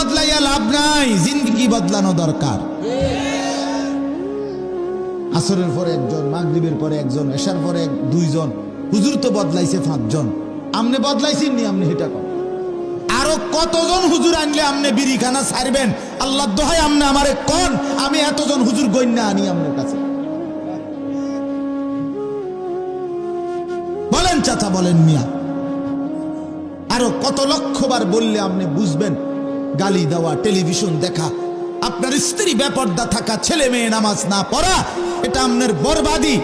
বদলাইয়া লাভ নাই। জিন্দগি বদলানো দরকার। আসরের পরে একজন, মাগরিবের পরে একজন, এশার পরে দুইজন, হুজুর তো বদলাইছে পাঁচজন। আমনে বদলাইছেন নি, আমনে হেটা কর আরও কতজন হুজুর আনলে আমনে বিড়িখানা ছাড়বেন? আল্লাহ দোহাই আমনে আমারে কোন, আমি এতজন হুজুর গণ্যা আনি আমনের কাছে। বলেন চাচা, বলেন মিয়া। আরও কত লক্ষবার বললে আপনি বুঝবেন? গালি দেওয়া টেলিভিশন দেখা, আপনার স্ত্রী বেপর্দা থাকা, ছেলে মেয়ে নামাজ না পড়া, এটা আপনার বরবাদি,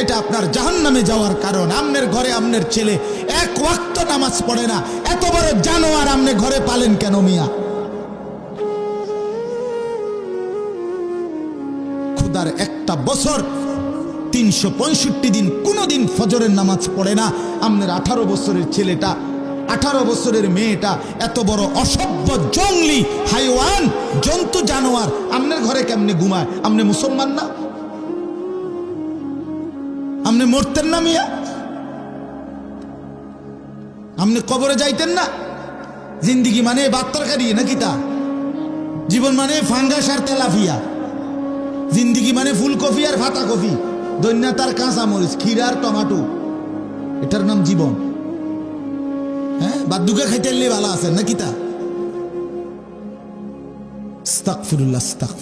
এটা আপনার জাহান নামে যাওয়ার কারণ আমনের ঘরে আমনের ছেলে, এক ওয়াক্ত নামাজ পড়ে না, এত বড় জানোয়ার আমনে ঘরে পালেন কেন মিয়া? খুদার একটা বছর, তিনশো পঁয়ষট্টি দিন কোনোদিন ফজরের নামাজ পড়ে না, আপনার আঠারো বছরের ছেলেটা আঠারো বছরের মেয়েটা এত বড় অসভ্য, জঙ্গলি হাইওয়ান, জন্তু, জানোয়ার। আপনার ঘরে কেমনে ঘুমায়? আপনি মুসলমান না? আপনি মরতেন না মিয়া? আপনি কবরে যাইতেন না? জিন্দিগি মানে বাত্তরকারি নাকি তা? জীবন মানে ফাঙ্গাস আর তেলাফিয়া। জিন্দিগি মানে ফুলকপি আর ফাতা কপি দৈন্যাতার কাঁচা মরিচ ক্ষীরার টমাটো। এটার নাম জীবন। হ্যাঁ দুগা খাইতে ভালো আছে নাকি তা আস্তাগফিরুল্লাহ আস্তাগফির